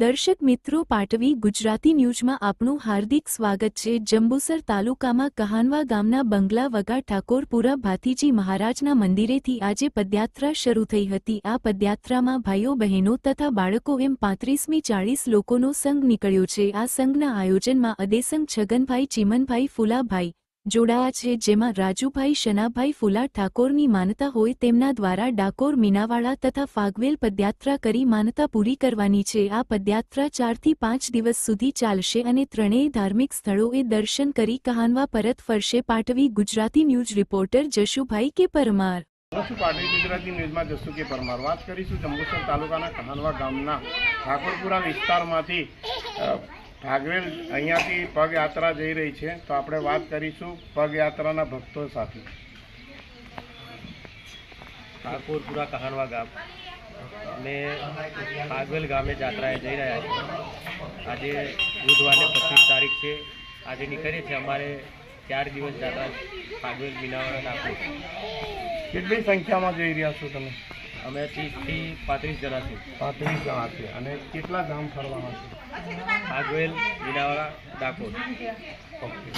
દર્શક મિત્રો પાટવી ગુજરાતી ન્યૂઝમાં આપનું હાર્દિક સ્વાગત છે. જંબુસર તાલુકામાં કહાનવા ગામના બંગલા વગા ઠાકોરપુરા ભાતીજી મહારાજના મંદિરેથી આજે પદયાત્રા શરૂ થઈ હતી. આ પદયાત્રામાં ભાઈઓ બહેનો તથા બાળકો એમ પાંત્રીસમી ચાળીસ લોકોનો સંઘ નીકળ્યો છે. આ સંઘના આયોજનમાં અદેસંગ છગનભાઈ, ચીમનભાઈ, ફુલાભાઈ જોડાયા છે, જેમાં રાજુભાઈ શનાભાઈ ફુલા ઠાકોરની માનતા હોય તેમના દ્વારા ડાકોર મીનાવાળા તથા ફાગવેલ પદયાત્રા કરી માનતા પૂરી કરવાની છે. આ પદયાત્રા ચારથી પાંચ દિવસ સુધી ચાલશે અને ત્રણેય ધાર્મિક સ્થળોએ દર્શન કરી કહાનવા પરત ફરશે. Patvi Gujarati news reporter Jashubhai K Parmar. Gujarati ન્યૂઝમાં જસુ કે પરમાર? વાત કરીશું જંબુસર તાલુકાના કહાનવા ગામના ઠાકોરપુરા વિસ્તારમાંથી ભાગવેલ અહીંયાથી પગયાત્રા જઈ રહી છે. તો આપણે વાત કરીશું પગયાત્રાના ભક્તો સાથે. ઠાકોરપુરા કહાનવા ગામ. અને ભાગવેલ ગામે જાત્રાએ જઈ રહ્યા છે આજે બુધવારે પચીસ તારીખ છે. આજે નીકળીએ છીએ અમારે ચાર દિવસ જાત્રા ફાગવેલ મીનાવાળા ડાકોર કેટલી સંખ્યામાં જઈ રહ્યા છો તમે? અમે ત્રીસથી પાંત્રીસ જણા છીએ. પાંત્રીસ જણા છે અને કેટલા ગામ ફરવાના છે? ફાગવેલ મીનાવાળા ડાકોર. ઓકે.